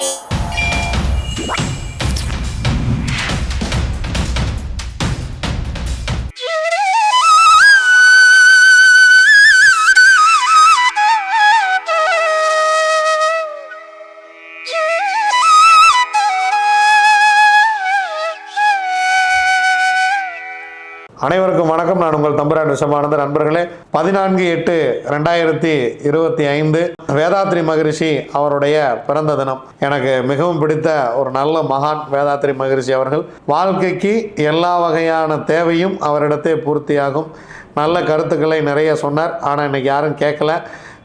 you அனைவருக்கும் வணக்கம். நான் உங்கள் தம்புரான் ரிஷபானந்த நண்பர்களே பதினான்கு எட்டு ரெண்டாயிரத்தி இருபத்தி ஐந்து வேதாத்ரி மகரிஷி அவருடைய பிறந்த தினம். எனக்கு மிகவும் பிடித்த ஒரு நல்ல மகான் வேதாத்ரி மகரிஷி அவர்கள். வாழ்க்கைக்கு எல்லா வகையான தேவையும் அவரிடத்தே பூர்த்தியாகும். நல்ல கருத்துக்களை நிறைய சொன்னார். ஆனால் இன்னைக்கு யாரும் கேட்கல.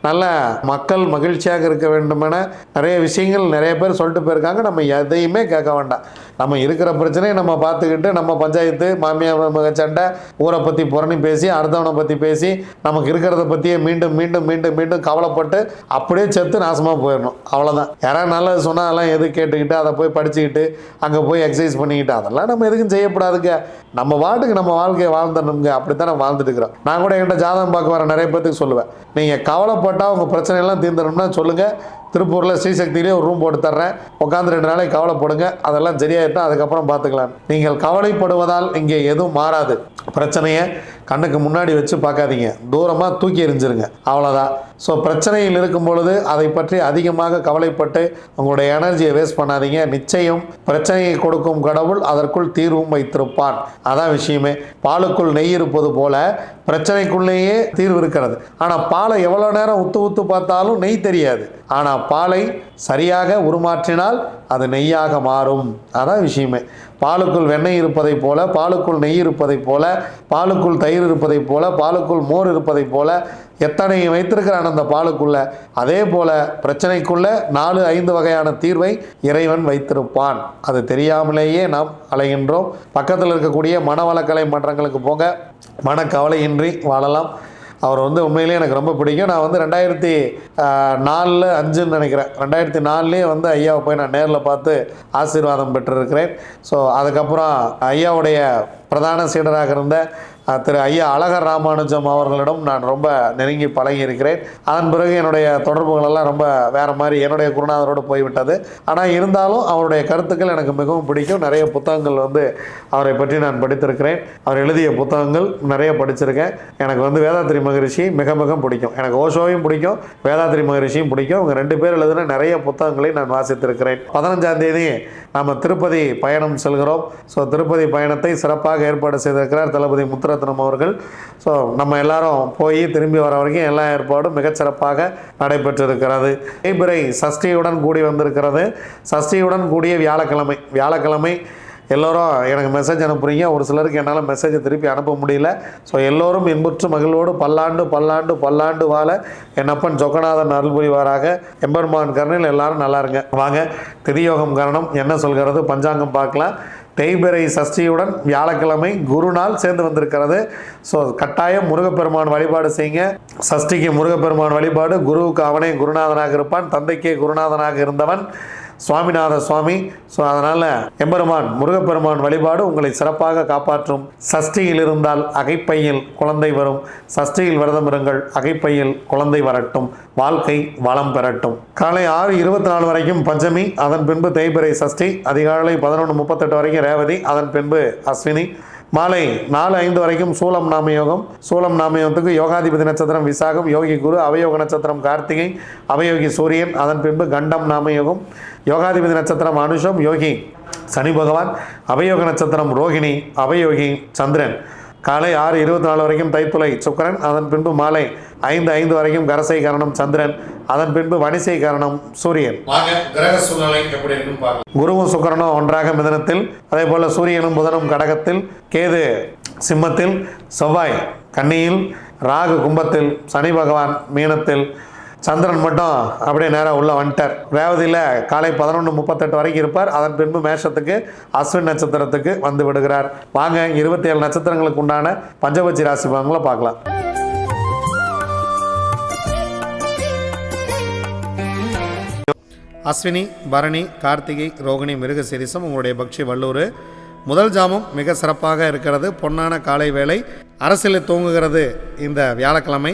நல்ல மக்கள் மகிழ்ச்சியாக இருக்க வேண்டுமென நிறைய விஷயங்கள் நிறைய பேர் சொல்லிட்டு போயிருக்காங்க. நம்ம எதையுமே கேட்க வேண்டாம். நம்ம இருக்கிற பிரச்சனையை நம்ம பார்த்துக்கிட்டு நம்ம பஞ்சாயத்து மாமியார் மக சண்டை ஊரை பற்றி புறணி பேசி அடுத்தவனை பற்றி பேசி நமக்கு இருக்கிறத பற்றியே மீண்டும் மீண்டும் மீண்டும் மீண்டும் கவலைப்பட்டு அப்படியே செத்து நாசமாக போயிடணும். அவ்வளோதான் யாராவது நல்லது சொன்னால் அதெல்லாம் எது கேட்டுக்கிட்டு அதை போய் படிச்சுக்கிட்டு அங்கே போய் எக்ஸசைஸ் பண்ணிக்கிட்டு அதெல்லாம் நம்ம எதுக்கும் செய்யக்கூடாதுங்க நம்ம பாட்டுக்கு நம்ம வாழ்க்கையை வாழ்ந்துடணுங்க. அப்படி தான் நம்ம வாழ்ந்துட்டு இருக்கிறோம். நான் கூட என்கிட்ட ஜாதகம் பார்க்க வர நிறைய பேர்த்துக்கு சொல்லுவேன். நீங்கள் கவலைப்பட்டால் உங்கள் பிரச்சனையெல்லாம் தீர்ந்துடணும்னா சொல்லுங்கள் திருப்பூரில் ஸ்ரீசக்தியிலே ஒரு ரூம் போட்டு தர்றேன். உட்காந்து ரெண்டு நாளைக்கு கவலைப்படுங்க. அதெல்லாம் சரியாயிட்டா அதுக்கப்புறம் பார்த்துக்கலாம் நீங்கள் கவலைப்படுவதால் இங்கே எதுவும் மாறாது. பிரச்சனையை. கண்ணுக்கு முன்னாடி வச்சு பார்க்காதீங்க. தூரமாக தூக்கி எறிஞ்சிருங்க. அவ்வளோதான் ஸோ பிரச்சனையில் இருக்கும் பொழுது அதை பற்றி அதிகமாக கவலைப்பட்டு உங்களுடைய எனர்ஜியை வேஸ்ட் பண்ணாதீங்க. நிச்சயம் பிரச்சனையை கொடுக்கும் கடவுள் அதற்குள் தீர்வும் வைத்திருப்பான் அதான் விஷயமே. பாலுக்குள் நெய் இருப்பது போல பிரச்சனைக்குள்ளேயே தீர்வு இருக்கிறது. ஆனால் பாலை எவ்வளோ நேரம் உத்து உத்து பார்த்தாலும் நெய் தெரியாது. ஆனால் பாலை சரியாக உருமாற்றினால் அது நெய்யாக மாறும். அதான் விஷயமே. பாலுக்குள் வெண்ணெய் இருப்பதைப் போல பாலுக்குள் நெய் இருப்பதைப் போல பாலுக்குள் தயிர் இருப்பதைப் போல பாலுக்குள் மோர் இருப்பதைப் போல எத்தனை வைத்திருக்கிறான் அந்த பாலுக்குள்ள. அதே போல பிரச்சனைக்குள்ள நாலு ஐந்து வகையான தீர்வை இறைவன் வைத்திருப்பான். அது தெரியாமலேயே நாம் அலைகின்றோம். பக்கத்தில் இருக்கக்கூடிய மனவளக்கலை மன்றங்களுக்கு போங்க. மனக்கவலையின்றி வாழலாம். அவர் வந்து உண்மையிலேயே எனக்கு ரொம்ப பிடிக்கும். நான் வந்து ரெண்டாயிரத்தி நாலில் அஞ்சுன்னு நினைக்கிறேன். ரெண்டாயிரத்தி நாலுலேயே வந்து ஐயாவை போய் நான் நேரில் பார்த்து ஆசீர்வாதம் பெற்றிருக்கிறேன். ஸோ அதுக்கப்புறம் ஐயாவுடைய பிரதான சீடராக இருந்த திரு ஐயா அழகர் ராமானுஜம் அவர்களிடம் நான் ரொம்ப நெருங்கி பழகி இருக்கிறேன் அதன் பிறகு என்னுடைய தொடர்புகள் எல்லாம் ரொம்ப வேறு மாதிரி என்னுடைய குருநாதரோடு போய்விட்டது. ஆனால் இருந்தாலும் அவருடைய கருத்துக்கள் எனக்கு மிகவும் பிடிக்கும். நிறைய புத்தகங்கள் வந்து அவரை பற்றி நான் படித்திருக்கிறேன். அவர் எழுதிய புத்தகங்கள் நிறைய படிச்சிருக்கேன். எனக்கு வந்து வேதாத்திரி மகரிஷி மிக மிக பிடிக்கும். எனக்கு ஓஷோவையும் பிடிக்கும் வேதாத்திரி மகரிஷியும் பிடிக்கும். இவங்க ரெண்டு பேர் எழுதின நிறைய புத்தகங்களை நான் வாசித்திருக்கிறேன். பதினஞ்சாம் தேதி நம்ம திருப்பதி பயணம் செல்கிறோம். ஸோ திருப்பதி பயணத்தை சிறப்பாக ஏற்பாடு செய்திருக்கிறார் தளபதி முத்துரத்னம் அவர்கள். ஸோ நம்ம எல்லாரும் போய் திரும்பி வர வரைக்கும் எல்லா ஏற்பாடும் மிகச்சிறப்பாக நடைபெற்றிருக்கிறது. தேய்பிறை சஷ்டியுடன் கூடி வந்திருக்கிறது. சஷ்டியுடன் கூடிய வியாழக்கிழமை. வியாழக்கிழமை எல்லோரும் எனக்கு மெசேஜ் அனுப்புறீங்க. ஒரு சிலருக்கு என்னால் மெசேஜை திருப்பி அனுப்ப முடியல. ஸோ எல்லோரும் இன்புற்று மகிழ்வோடு பல்லாண்டு பல்லாண்டு பல்லாண்டு வாழ என் அப்பன் ஜொக்கநாதன் அருள் எம்பெருமான் கருணையில் எல்லாரும் நல்லா இருங்க. வாங்க திரியோகம் கரணம் என்ன சொல்கிறது? பஞ்சாங்கம் பார்க்கலாம். தேய்பிறை சஷ்டியுடன் வியாழக்கிழமை குருநாள் சேர்ந்து வந்திருக்கிறது. ஸோ கட்டாயம் முருகப்பெருமான் வழிபாடு செய்யுங்க. சஷ்டிக்கு முருகப்பெருமான் வழிபாடு குருவுக்கு அவனே குருநாதனாக இருப்பான் தந்தைக்கே குருநாதனாக இருந்தவன். சுவாமிநாத சுவாமி. ஸோ அதனால் எம்பெருமான் முருகப்பெருமான் வழிபாடு உங்களை சிறப்பாக காப்பாற்றும். சஷ்டியில் இருந்தால் அகைப்பையில் குழந்தை வரும். சஷ்டியில் விரதம் இருங்கள் அகைப்பையில் குழந்தை வரட்டும். வாழ்க்கை வளம் பெறட்டும். காலை ஆறு இருபத்தி நாலு வரைக்கும் பஞ்சமி அதன் பின்பு தேய்பிரை சஷ்டி அதிகாலை பதினொன்று முப்பத்தெட்டு வரைக்கும் ரேவதி அதன் பின்பு அஸ்வினி. மாலை நாலு ஐந்து வரைக்கும் சூலம் நாமயோகம். சூலம் நாமயோகத்துக்கு யோகாதிபதி நட்சத்திரம் விசாகம் யோகி குரு அவயோக நட்சத்திரம் கார்த்திகை அவயோகி சூரியன் அதன் பின்பு கண்டம் நாமயோகம். யோகாதிபதி நட்சத்திரம் அனுஷம் யோகி சனி பகவான் அவயோக நட்சத்திரம் ரோகிணி அவயோகி சந்திரன். காலை ஆறு இருபத்தி நாலு வரைக்கும் தைத்துளை சுக்கரன் அதன் பின்பு மாலை ஐந்து ஐந்து வரைக்கும் கரசை கரணம் சந்திரன் அதன் பின்பு வணிசை கரணம் சூரியன். குருவும் சுக்கிரனும் ஒன்றாக மிதனத்தில் அதே போல் சூரியனும் புதனும் கடகத்தில் கேது சிம்மத்தில் செவ்வாய் கன்னியில் ராகு கும்பத்தில் சனி பகவான் மீனத்தில் சந்திரன் மட்டும் அப்படியே நேராக உள்ள வந்துட்டார். ரேவதியில் காலை பதினொன்று முப்பத்தெட்டு வரைக்கும் இருப்பார். அதன் பின்பு மேஷத்துக்கு அஸ்வின் நட்சத்திரத்துக்கு வந்து விடுகிறார். வாங்க இருபத்தி ஏழு நட்சத்திரங்களுக்கு உண்டான பஞ்சபட்சி ராசி பலன்களை பார்க்கலாம். அஸ்வினி பரணி கார்த்திகை ரோகிணி மிருகசிரிசம் உங்களுடைய பக்ஷி வல்லூர். முதல் ஜாமம் மிக சிறப்பாக இருக்கிறது. பொன்னான காலை வேலை அரசியலில் தூங்குகிறது இந்த வியாழக்கிழமை.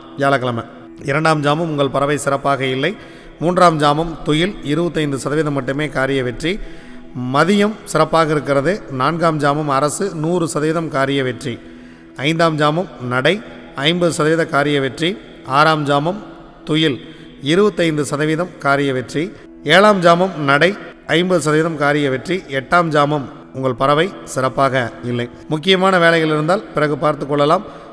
வியாழக்கிழமை. இரண்டாம் ஜாமும் உங்கள் பறவை சிறப்பாக இல்லை. மூன்றாம் ஜாமம் துயில் இருபத்தைந்து சதவீதம் மட்டுமே காரிய வெற்றி. மதியம் சிறப்பாக இருக்கிறது. நான்காம் ஜாமம் அரசு நூறு சதவீதம் காரிய வெற்றி. ஐந்தாம் ஜாமம் நடை ஐம்பது சதவீத காரிய வெற்றி. ஆறாம் ஜாமம் துயில் இருபத்தைந்து சதவீதம் காரிய வெற்றி. ஏழாம் ஜாமம் நடை ஐம்பது சதவீதம் காரிய வெற்றி. எட்டாம் ஜாமம் உங்கள் பறவை சிறப்பாக இல்லை. முக்கியமான வேலைகள் இருந்தால் பிறகு பார்த்து கொள்ளலாம்.